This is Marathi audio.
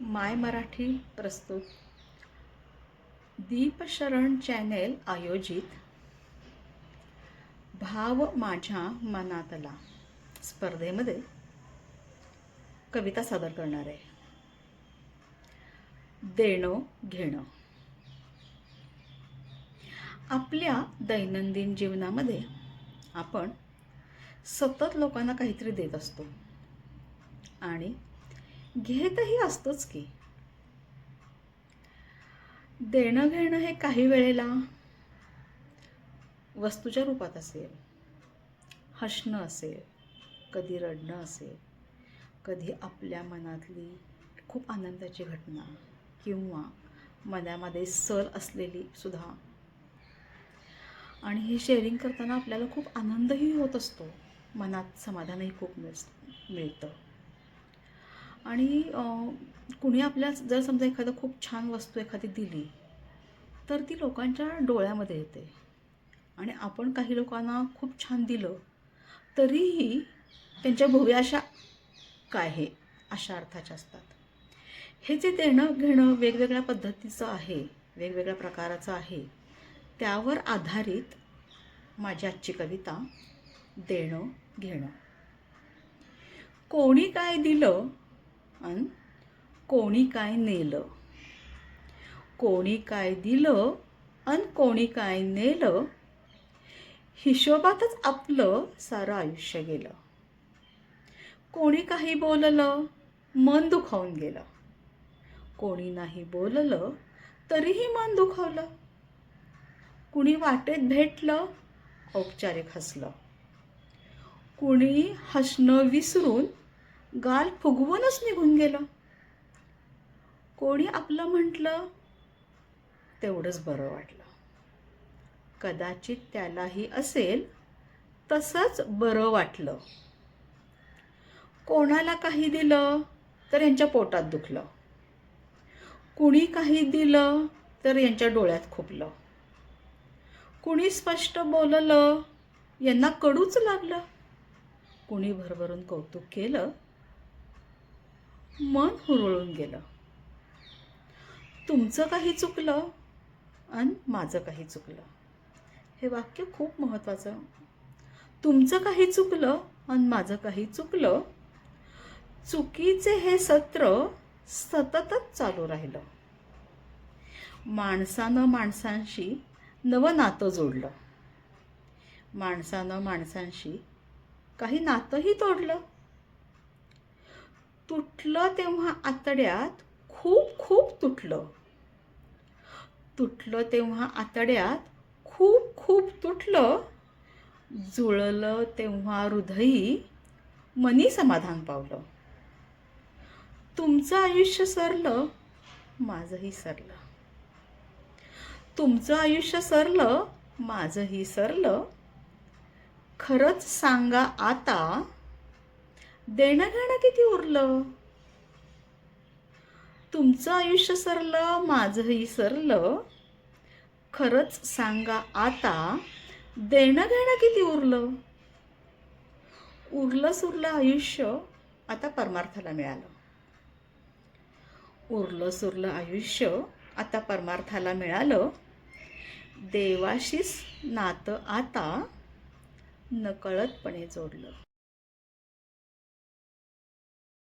माय मराठी प्रस्तुत. दीपशरण चॅनेल आयोजित. भाव माझ्या मनातला. स्पर्धेमध्ये कविता सादर करणार. आहे देणं घेणं. आपल्या दैनंदिन जीवनामध्ये आपण सतत लोकांना काहीतरी देत असतो. आणि घेतही असतोच की. देणं घेणं हे काही वेळेला वस्तूच्या रूपात असेल. हसणं असेल कधी रडणं असेल कधी आपल्या मनातली खूप आनंदाची घटना किंवा मनामध्ये सल असलेली सुद्धा. आणि हे शेअरिंग करताना आपल्याला खूप आनंदही होत असतो. मनात समाधानही खूप मिळ मिळतं. आणि कुणी आपल्या जर समजा एखादं खूप छान वस्तू एखादी दिली तर ती लोकांच्या डोळ्यामध्ये येते. आणि आपण काही लोकांना खूप छान दिलं तरीही त्यांच्या भव्याशा अशा काय हे अशा अर्थाच्या असतात. हे जे देणं घेणं वेगवेगळ्या पद्धतीचं आहे वेगवेगळ्या प्रकाराचं आहे त्यावर आधारित माझी आजची कविता देणं घेणं. कोणी काय दिलं अन कोणी काय नेलं? कोणी काय दिलं अन कोणी काय नेलं? हिशोबातच आपलं सारं आयुष्य गेलं. कोणी काही बोललं मन दुखावून गेलं. कोणी नाही बोललं तरीही मन दुखावलं. कुणी वाटेत भेटलं औपचारिक हसलं. कुणी हसणं विसरून गाल फुगवूनच निघून गेलं. कोणी आपलं म्हटलं? तेवढंच बरं वाटलं. कदाचित त्यालाही असेल तसंच बरं वाटलं. कोणाला काही दिलं तर यांच्या पोटात दुखलं. कुणी काही दिलं तर यांच्या डोळ्यात खुपलं. कुणी स्पष्ट बोललं यांना कडूच लागलं. कुणी भरभरून कौतुक केलं मन हुरळून गेलं. तुमचं काही चुकलं आणि माझं काही चुकलं. हे वाक्य खूप महत्त्वाचं. तुमचं काही चुकलं आणि माझं काही चुकलं. चुकीचे हे सत्र सततच चालू राहिलं. माणसानं माणसांशी नवं नातं जोडलं. माणसानं माणसांशी काही नातंही तोडलं. तुटलं तेव्हा आतड्यात खूप खूप तुटलं. तुटलं तेव्हा आतड्यात खूप खूप तुटलं जुळलं तेव्हा हृदयी मनी समाधान पावलं. तुमचं आयुष्य सरलं माझंही सरलं. तुमचं आयुष्य सरलं माझंही सरलं. खरंच सांगा आता देणं घेणं किती उरलं? तुमचं आयुष्य सरलं माझंही सरलं. खरंच सांगा आता देणं घेणं किती उरलं? उरलं सुरलं आयुष्य आता परमार्थाला मिळालं. उरलं सुरलं आयुष्य आता परमार्थाला मिळालं. देवाशीच नातं आता नकळतपणे जोडलं.